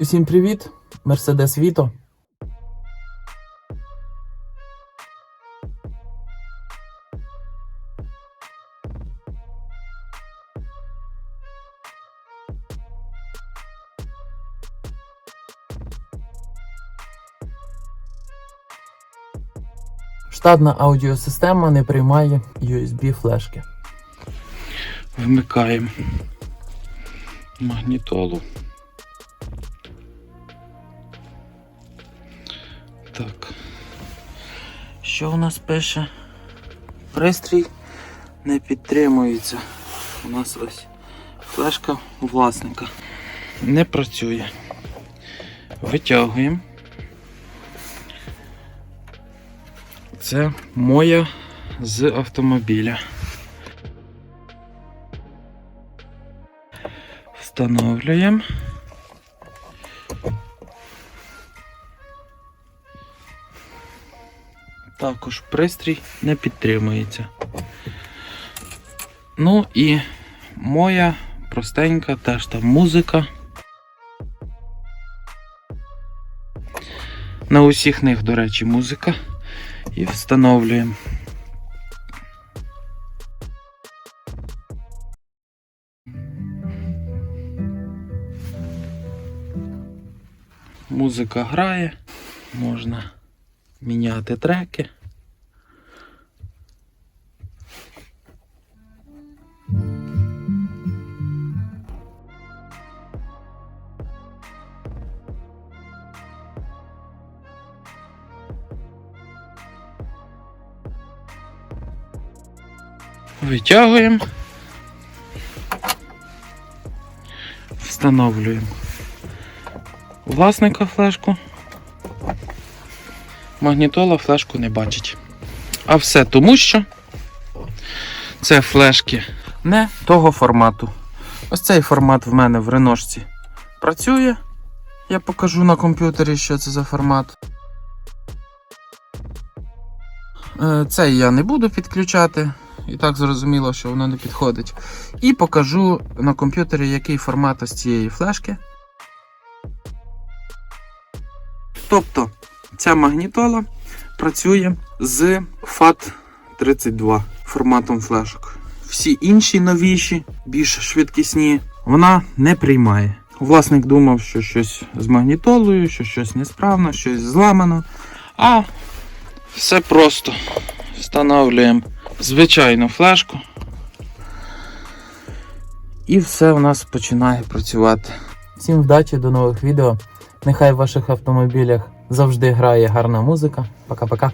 Усім привіт! Мерседес Віто. Штатна аудіосистема не приймає USB флешки. Вмикаємо магнітолу. Так. Що у нас пише? Пристрій не підтримується. У нас ось флешка власника. Не працює. Витягуємо. Це моя з автомобіля. Встановлюємо. Також пристрій не підтримується. Ну і моя простенька теж там музика. На усіх них, до речі, музика. І встановлюємо. Музика грає, можна міняти треки. Витягуємо. Встановлюємо власника флешку. Магнітола флешку не бачить. А все тому, що це флешки не того формату. Ось цей формат в мене в реношці працює. Я покажу на комп'ютері, що це за формат. Е, Цей я не буду підключати. І так зрозуміло, що воно не підходить. І покажу на комп'ютері, який формат ось цієї флешки. Тобто ця магнітола працює з FAT32 форматом флешок. Всі інші новіші, більш швидкісні, вона не приймає. Власник думав, що щось з магнітолою, що щось несправно, щось зламано. А все просто. Встановлюємо звичайну флешку. І все у нас починає працювати. Всім вдачі, до нових відео. Нехай в ваших автомобілях завжди грає гарна музика. Пока-пока.